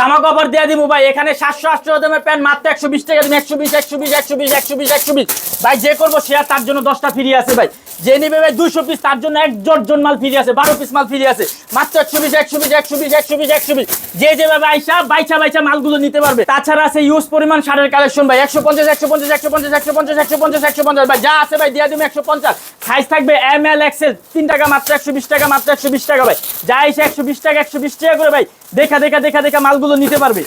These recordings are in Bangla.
দামা কভার দিয়ে দিব ভাই। এখানে সাতশো আটশো দামের প্যান্ট, মাত্র একশো বিশ টাকা দিন একশো বিশ একশো বিশ একশো বিশ একশো বিশ একশো বিশ। ভাই, যে করব শেয়ার তার জন্য দশটা ফ্রি আছে ভাই। যে নিবে দুশো পিস তার জন্য এক জন মাল ফ্রি আছে, বারো পিস মাল ফ্রি আছে। মাত্র একশো বিশ একশো বিশ একশো বিশ একশো বিশ একশো বিশ যে যেভাবে আইসা, বাইচা বাইচা মালগুলো নিতে পারবে। তাছাড়া আছে ইউজ পরিমাণ সারের কালেকশন ভাই, একশো পঞ্চাশ একশো পঞ্চাশ একশো পঞ্চাশ একশো পঞ্চাশ একশো পঞ্চাশ একশো পঞ্চাশ। ভাই যা আছে ভাই, দিয়ে দিবে একশো পঞ্চাশ। সাইজ থাকবে এম এল এক্সেল তিন টাকা মাত্র একশো বিশ টাকা, মাত্র একশো বিশ টাকা ভাই। যা এসে একশো বিশ টাকা, একশো বিশ টাকা করে ভাই, দেখা দেখা দেখা দেখা মালগুলো নিতে পারবে।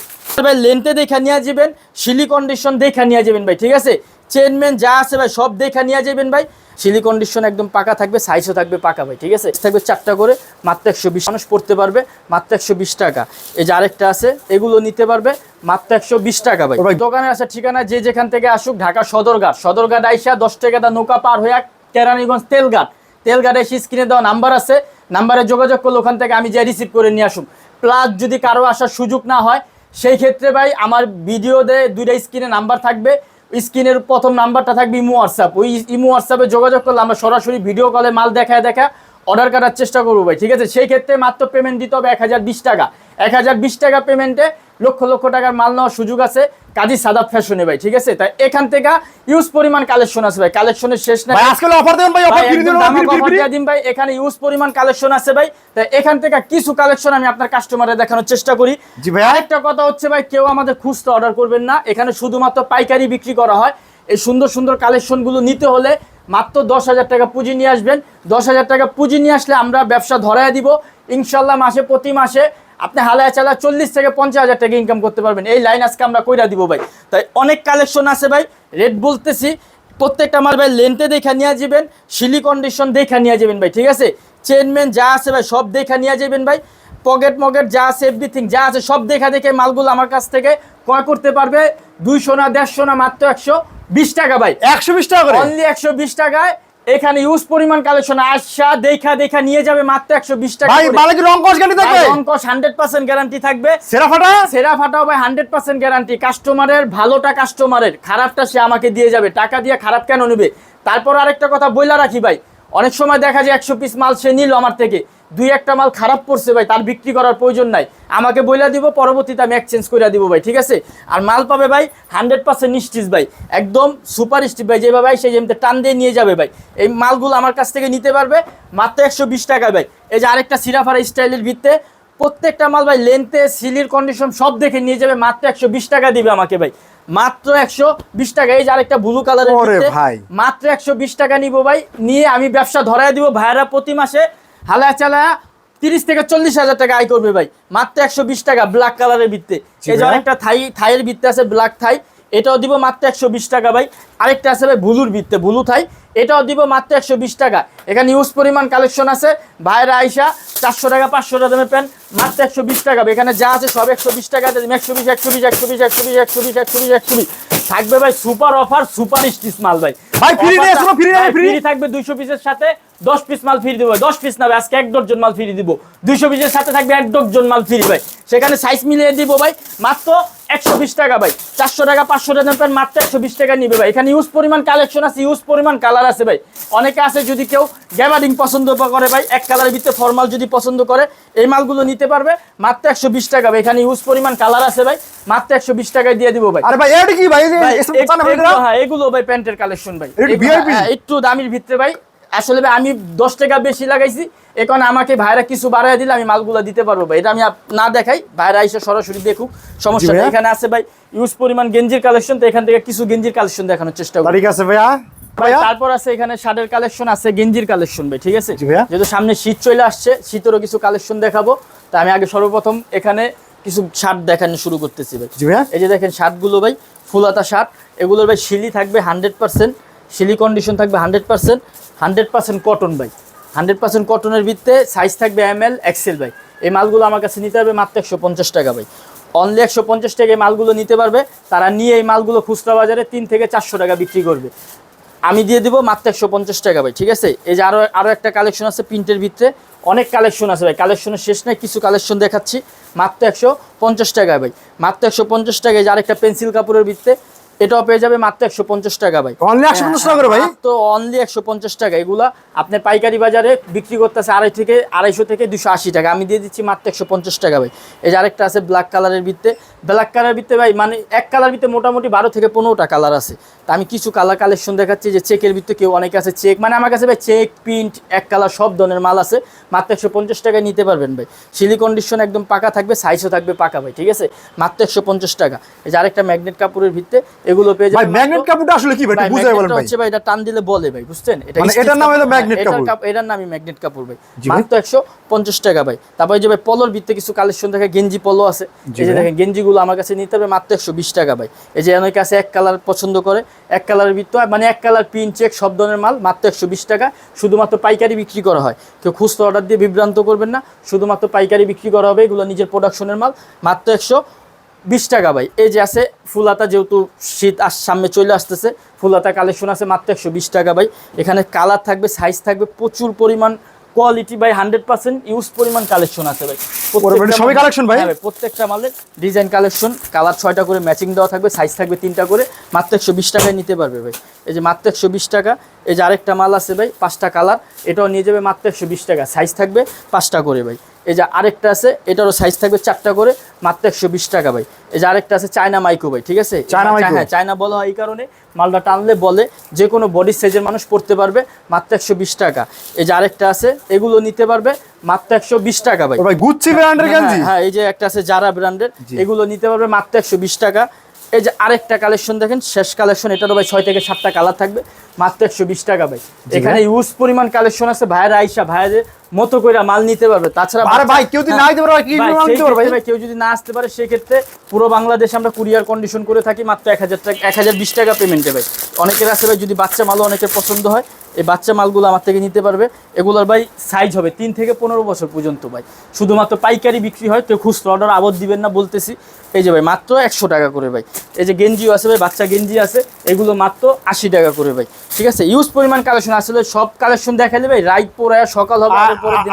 ভাই লেন্থে দেখা নিয়ে যাবেন শিলি কন্ডিশন দেখা নিয়ে যাবেন ভাই, ঠিক আছে? চেনমেন যা আছে ভাই, সব দেখা নিয়ে যাবেন ভাই। শিলি কন্ডিশন একদম পাকা থাকবে সাইজও থাকবে পাকা ভাই ঠিক আছে? থাকবে চারটা করে মাত্র একশো বিশ। মানুষ পড়তে পারবে মাত্র একশো বিশ টাকা। এই যে আরেকটা আছে এগুলো নিতে পারবে মাত্র একশো বিশ টাকা ভাই। দোকানে আছে ঠিকানা যে যেখান থেকে আসুক ঢাকা সদরঘাট। সদরঘাট আইসা দশ টাকা দা নৌকা পার হয়ে কেরানীগঞ্জ তেলঘাট। তেলঘাটে এসে স্ক্রিনে দেওয়া নাম্বার আছে নাম্বারে যোগাযোগ করলে ওখান থেকে আমি যে রিসিভ করে নিয়ে আসুক। প্লাস যদি কারও আসার সুযোগ না হয় সেই ক্ষেত্রে ভাই আমার ভিডিওতে দুইটা স্ক্রিনে নাম্বার থাকবে। স্ক্রিনের প্রথম নাম্বারটা থাকবে ইমো হোয়াটসঅ্যাপ। ওই ইমো হোয়াটসঅ্যাপে যোগাযোগ করলে আমরা সরাসরি ভিডিও কলে মাল দেখায় দেখা অর্ডার করার চেষ্টা করব ভাই ঠিক আছে? সেই ক্ষেত্রে মাত্র পেমেন্ট দিতে হবে এক হাজার বিশ টাকা। এক হাজার বিশ টাকা পেমেন্টে লক্ষ লক্ষ টাকার মাল নেওয়ার সুযোগ আছে কাজী সাদাব ফ্যাশনে ভাই ঠিক আছে? তাই এখান থেকে ইউজ পরিমাণ কালেকশন আছে ভাই কালেকশনের শেষ নাই। ভাই আজকে অফার দেবেন ভাই অফার ভাই, দিন দামাক ফ্রি offer ফ্রি দিয়া দিন ভাই এখানে ইউজ পরিমাণ কালেকশন আছে ভাই। তাই এখান থেকে কিছু কালেকশন আমি আপনার কাস্টমারে দেখানোর চেষ্টা করি। জি ভাই। আরেকটা কথা হচ্ছে ভাই কেউ আমাদের খুচরা অর্ডার করবেন না। এখানে শুধুমাত্র পাইকারি বিক্রি করা হয়। এই সুন্দর সুন্দর কালেকশনগুলো নিতে হলে মাত্র দশ হাজার টাকা পুঁজি নিয়ে আসবেন। দশ হাজার টাকা পুঁজি নিয়ে আসলে আমরা ব্যবসা ধরায় দিব। ইনশাল্লাহ মাসে, প্রতি মাসে আপনি হালায় চালা চল্লিশ থেকে পঞ্চাশ হাজার টাকা ইনকাম করতে পারবেন। এই লাইন আজকে আমরা কইরা দিব ভাই। তাই অনেক কালেকশন আছে ভাই। রেট বলতেছি, প্রত্যেকটা মাল ভাই লেন্থে দেখা নিয়ে যাবেন শিলি কন্ডিশন দেখা নিয়ে যাবেন ভাই, ঠিক আছে? চেনমেন যা আছে ভাই, সব দেখা নিয়ে যাবেন ভাই। পকেট মকেট যা আছে এভরিথিং যা আছে, সব দেখা দেখে মালগুলো আমার কাছ থেকে ক্রয় করতে পারবে। দুইশো না দেড়শো না মাত্র একশো। বিশ টাকা ভাই। একশো বিশ টাকা করে? অনলি একশো বিশ টাকায় এখানে ইউজ পরিমাণ কালেকশন আসা দেখা দেখা নিয়ে যাবে মাত্র একশো বিশ টাকা ভাই করে। মালে কি রং কস গাড়ি থাকবে? হান্ড্রেড পার্সেন্ট গ্যারান্টি থাকবে। সেরা ফাটা? সেরা ফাটাও ভাই হান্ড্রেড পার্সেন্ট গ্যারান্টি কাস্টমারের ভালোটা কাস্টমারের খারাপটা সে আমাকে দিয়ে যাবে। টাকা দিয়ে খারাপ কেন নেবে? তারপর আরেকটা কথা বইলা রাখি ভাই। অনেক সময় দেখা যায় একশো পিস মাল সে নিল আমার থেকে। দুই একটা মাল খারাপ পড়ছে ভাই তার বিক্রি করার প্রয়োজন নাই। আমাকে বইলা দিব পরবর্তীতে আমি এক্সচেঞ্জ করে দিব ভাই ঠিক আছে? আর মাল পাবে ভাই হান্ড্রেড পার্সেন্ট নিশ্চিত ভাই একদম সুপার স্টিপ ভাই যেভাবে ভাই সেই যেমনি টান দিয়ে নিয়ে যাবে ভাই। এই মালগুলো আমার কাছ থেকে নিতে পারবে মাত্র একশো বিশ টাকা ভাই। এই যে আরেকটা সিরাফারা স্টাইলের ভিত্তে প্রত্যেকটা মাল ভাই লেন্থে সিলির কন্ডিশন সব দেখে নিয়ে যাবে মাত্র একশো বিশ টাকা দিবে আমাকে ভাই। মাত্র একশো বিশ টাকা এই যে আরেকটা ব্লু কালারের ভাই। মাত্র একশো বিশ টাকা নিব ভাই নিয়ে আমি ব্যবসা ধরায় দিব ভাইয়ারা প্রতি মাসে। হালা চালা তিরিশ থেকে চল্লিশ হাজার টাকা আয় করবে ভাই। মাত্র একশো বিশ টাকা ব্ল্যাক কালারের ভিত্তে এই যে। আরেকটা থাই থাইয়ের ভিত্তে আছে ব্ল্যাক থাই। এটাও দিব মাত্র একশো বিশ টাকা ভাই। আরেকটা আছে ভাই ব্লুর ভিত্তে ব্লু থাই। এটাও দিব মাত্র একশো বিশ টাকা। এখানে ইউজ পরিমাণ কালেকশন আছে। ভাইরা আইসা চারশো টাকা পাঁচশো টাকা দামের প্যান্ট। মাত্র একশো বিশ টাকা ভাই। এখানে যা আছে সব একশো বিশ টাকা একশো বিশ একশো বিশ একশো বিশ একশো বিশ একশো বিশ একশো বিশ একশো বিশ। থাকবে ভাই সুপার অফার সুপার স্টিচ মাল ভাই। ভাই, free। free থাকবে দুইশো পিসের সাথে। দশ পিস মাল ফ্রি দিব দশ পিস না আজকে এক ডজন মাল ফ্রি দিব। দুইশো পিসের সাথে থাকবে এক ডজন মাল ফ্রি ভাই। সেখানে সাইজ মিলিয়ে দিব ভাই মাত্র একশো বিশ টাকা ভাই। চারশো টাকা পাঁচশো টাকা পেন মাত্র একশো বিশ টাকা নিবে ভাই। এখানে ইউজ পরিমাণ কালেকশন আছে ইউজ পরিমাণ কালার আছে ভাই। অনেকে আছে যদি কেউ গ্যাবারিং পছন্দ করে ভাই এক কালারের ভিতরে ফর্মাল যদি পছন্দ করে এই মালগুলো নিতে পারবে মাত্র একশো বিশ টাকা ভাই। এখানে ইউজ পরিমাণ কালার আছে ভাই মাত্র একশো বিশ টাকায় দিয়ে দিব ভাই। আরে ভাই এটা কি ভাই? হ্যাঁ, এগুলো ভাই প্যান্টের কালেকশন ভাই? হ্যাঁ, একটু দামির ভিতরে ভাই আসলে ভাই আমি দশ টাকা বেশি লাগাইছি এখন আমাকে ভাইরা কিছু বাড়াই দিলে আমি মালগুলো দিতে পারব ভাই। এটা আমি না দেখাই ভাইরা এসে সরাসরি দেখুক সমস্যা। এখানে আছে ভাই ইউজ পরিমাণ গেঞ্জির কালেকশন তো এখান থেকে কিছু গেঞ্জির কালেকশন দেখানোর চেষ্টা করি ঠিক আছে ভাইয়া? তারপর আছে এখানে শার্টের কালেকশন আছে গেঞ্জির কালেকশন ভাই ঠিক আছে? যেহেতু সামনে শীত চলে আসছে শীতেরও কিছু কালেকশন দেখাবো। তা আমি আগে সর্বপ্রথম এখানে কিছু শার্ট দেখানো শুরু করতেছি ভাই। এই যে দেখেন শার্টগুলো ভাই ফুলাতা শার্ট এগুলোর ভাই শিলি থাকবে হান্ড্রেড পার্সেন্ট শিলি কন্ডিশন থাকবে hundred percent hundred percent cotton ভাই। হান্ড্রেড পার্সেন্ট কটনের ভিত্তে সাইজ থাকবে এম এল এক্সেল ভাই। এই মালগুলো আমার কাছে নিতে হবে মাত্র একশো পঞ্চাশ টাকা ভাই। অনলি একশো পঞ্চাশ টাকা এই মালগুলো নিতে পারবে। তারা নিয়ে এই মালগুলো খুচরা বাজারে তিন থেকে চারশো টাকা বিক্রি করবে। আমি দিয়ে দিব মাত্র একশো পঞ্চাশ টাকা ভাই, ঠিক আছে? এই যে আরও আরও একটা কালেকশন আছে প্রিন্টের ভিতরে অনেক কালেকশন আছে ভাই। কালেকশনের শেষ নাই, কিছু কালেকশন দেখাচ্ছি। মাত্র একশো পঞ্চাশ টাকা ভাই। মাত্র একশো পঞ্চাশ টাকা এই যে আরেকটা পেন্সিল কাপড়ের ভিত্তে এটাও পেয়ে যাবে মাত্র একশো পঞ্চাশ টাকা ভাই। অনলি একশো পঞ্চাশ টাকা করে ভাই? তো অনলি একশো পঞ্চাশ টাকা। এগুলা আপনার পাইকারি বাজারে বিক্রি করতেছে আড়াই থেকে আড়াইশো থেকে দুশো আশি টাকা। আমি দিয়ে দিচ্ছি মাত্র একশো পঞ্চাশ টাকা ভাই। এই যে আরেকটা আছে ব্ল্যাক কালারের ভিত্তে ব্ল্যাক কালার ভিত্তে ভাই মানে এক কালার ভিত্তে মোটামুটি বারো থেকে পনেরোটা কালার আছে। তা আমি কিছু কালার কালেকশন দেখাচ্ছি যে চেকের ভিত্তে কেউ অনেকে আছে চেক মানে আমার কাছে ভাই চেক প্রিন্ট এক কালার সব ধরনের মাল আছে। মাত্র একশো পঞ্চাশ টাকায় নিতে পারবেন ভাই। সিলি কন্ডিশন একদম পাকা থাকবে সাইজও থাকবে পাকা ভাই ঠিক আছে? মাত্র একশো পঞ্চাশ টাকা। এই যে আরেকটা ম্যাগনেট কাপড়ের ভিত্তে এগুলো পেয়ে যাবেন ম্যাগনেট কাপড়টা আসলে কি ভাই? বুঝাই বলেন ভাই। হচ্ছে ভাই এটা টান দিলে বলে ভাই বুঝছেন? এটা মানে এটার নাম হলো ম্যাগনেট কাপড়। এটার নামই ম্যাগনেট কাপড় ভাই। মাত্র একশো পঞ্চাশ টাকা ভাই। তারপরে যে ভাই পলোর কিছু কালেকশন দেখে গেঞ্জি পলো আছে। এই যে দেখেন গেঞ্জিগুলো আমার কাছে নিতে হবে মাত্র একশো বিশ টাকা ভাই। এই যে অনেকে আছে এক কালার পছন্দ করে এক কালারের ভিত্ত মানে এক কালার প্রিন্ট চেক সব ধরনের মাল মাত্র একশো বিশ টাকা। শুধুমাত্র পাইকারি বিক্রি করা হয়। কেউ খুচরো অর্ডার দিয়ে বিভ্রান্ত করবেন না। শুধুমাত্র পাইকারি বিক্রি করা হবে এগুলো নিজের প্রোডাকশনের মাল। মাত্র একশো বিশ টাকা ভাই। এই যে আছে ফুলাতা যেহেতু শীত আস সামনে চলে আসতেছে ফুলাতা কালেকশন আছে মাত্র একশো বিশ টাকা ভাই। এখানে কালার থাকবে সাইজ থাকবে প্রচুর পরিমাণ কোয়ালিটি ভাই হান্ড্রেড পার্সেন্ট ইউজ পরিমাণ কালেকশন আছে ভাই। প্রত্যেকটা সবই মালে- collection ভাই? হ্যাঁ প্রত্যেকটা মালের ডিজাইন কালেকশন কালার ছয়টা করে ম্যাচিং দেওয়া থাকবে সাইজ থাকবে তিনটা করে মাত্র একশো বিশ টাকায় নিতে পারবে ভাই। এই যে মাত্র একশো বিশ টাকা এই যে আরেকটা মাল আছে ভাই পাঁচটা কালার এটাও নিয়ে যাবে মাত্র একশো বিশ টাকা সাইজ থাকবে পাঁচটা করে ভাই। এই যে আরেকটা আছে এটারও সাইজ থাকবে চারটা করে মাত্র একশো বিশ টাকা ভাই। এই যে আরেকটা আছে চায়না মাইক্রো ভাই ঠিক আছে? চায়না হ্যাঁ চায়না বলা হয় এই কারণে। মালটা টানলে বলে যে কোনো বডি সাইজের মানুষ পড়তে পারবে মাত্র একশো বিশ টাকা। এই যে আরেকটা আছে এগুলো নিতে পারবে মাত্র একশো বিশ টাকা ভাই। ভাই গুচ্ছি ব্র্যান্ডের হ্যাঁ, গেঞ্জি হ্যাঁ এই যে একটা আছে জারা ব্র্যান্ডের এগুলো নিতে পারবে মাত্র একশো বিশ টাকা। এই যে আরেকটা কালেকশন দেখেন শেষ কালেকশন এটারও ভাই ছয় থেকে সাতটা কালার থাকবে। মাত্র একশো বিশ টাকা ভাই। এখানে ইউজ পরিমাণ কালেকশন আছে ভাইয়ের আইসা ভাইয়ের মতো করে মাল নিতে পারবে। তাছাড়া আরে ভাই কেউ যদি না হ্যাঁ, দিতে পারে ভাই, কি ভাই, সেই কেউ যদি না আসতে পারে সেক্ষেত্রে পুরো বাংলাদেশে আমরা কুরিয়ার কন্ডিশন করে থাকি মাত্র এক হাজার টাকা এক হাজার বিশ টাকা পেমেন্টে ভাই। অনেকের আছে ভাই যদি বাচ্চা মালও অনেকের পছন্দ হয় এই বাচ্চা মালগুলো আমার থেকে নিতে পারবে। এগুলোর ভাই সাইজ হবে তিন থেকে পনেরো বছর পর্যন্ত ভাই। শুধুমাত্র পাইকারি বিক্রি হয় কেউ খুচরো অর্ডার আবদ দিবেন না বলতেছি। এই যে ভাই মাত্র একশো টাকা করে ভাই। এই যে গেঞ্জিও আছে ভাই বাচ্চা গেঞ্জি আছে এগুলো মাত্র আশি টাকা করে ভাই। ঠিক আছে? ইউজ পরিমাণ কালেকশন আসলে সব কালেকশন দেখালে ভাই রাইট পরে সকাল হবে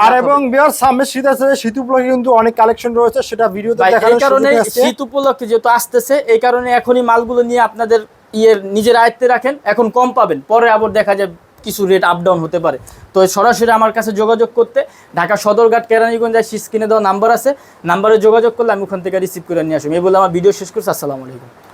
আর-। এবং বিয়ার সামনে শীত আছে শীত উপলক্ষে কিন্তু অনেক কালেকশন রয়েছে সেটা ভিডিওতে দেখানোর এই কারণে শীত উপলক্ষে যেহেতু আসতেছে এই কারণে এখনই মালগুলো নিয়ে আপনাদের ইয়ের নিজের আয়ত্তে রাখেন এখন কম পাবেন পরে আবার দেখা যায় কিছু রেট আপ ডাউন হতে পারে। তো সরাসরি আমার কাছে যোগাযোগ করতে, ঢাকা সদরঘাট, কেরানীগঞ্জ স্ক্রিনে দেওয়া নাম্বার আছে। নাম্বারে যোগাযোগ করলে আমি ওখান থেকে রিসিভ করে নিয়ে আসব। এই বলে আমার ভিডিও শেষ করছি। আসসালামু আলাইকুম।